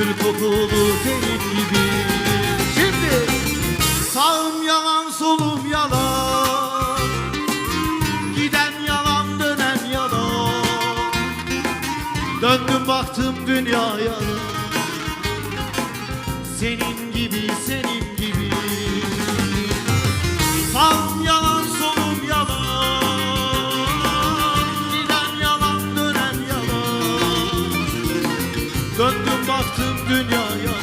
Gül kokulu tenin gibi. Şimdi. Sağım yalan solum yalan. Giden yalan dönen yalan. Döndüm baktım dünya yalan Senin gibi senin Döndüm baktım dünya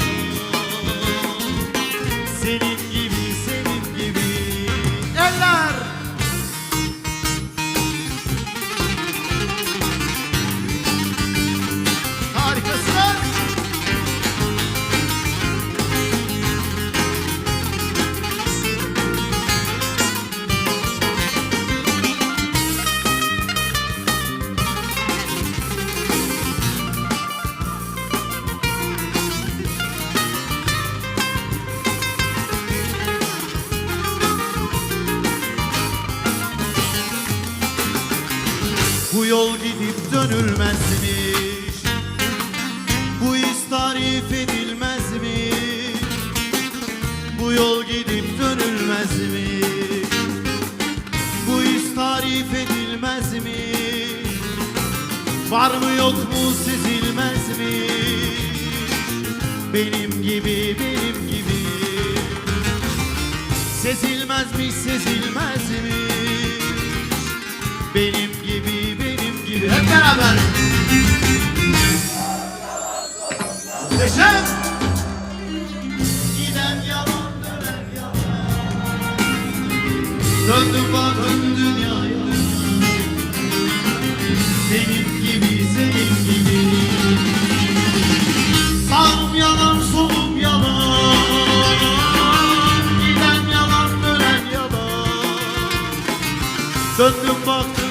Bu yol gidip dönülmezmiş. Bu iz tarif edilmezmiş. Bu yol gidip dönülmezmiş. Bu iz tarif edilmezmiş. Var mı yok mu sezilmez mi Benim gibi benim gibi. Sezilmezmiş sezilmezmiş. Benim gibi benim gibi hep beraber. Neşem. Giden yalan dönen yalan. Döndüm bakın dünyaya. Senin gibi senin gibi. Sağım yalan solum yalan. Giden yalan dönen yalan. Döndüm baktım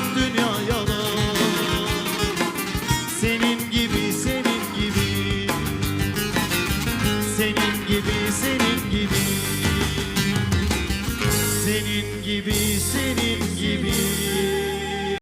gibi senin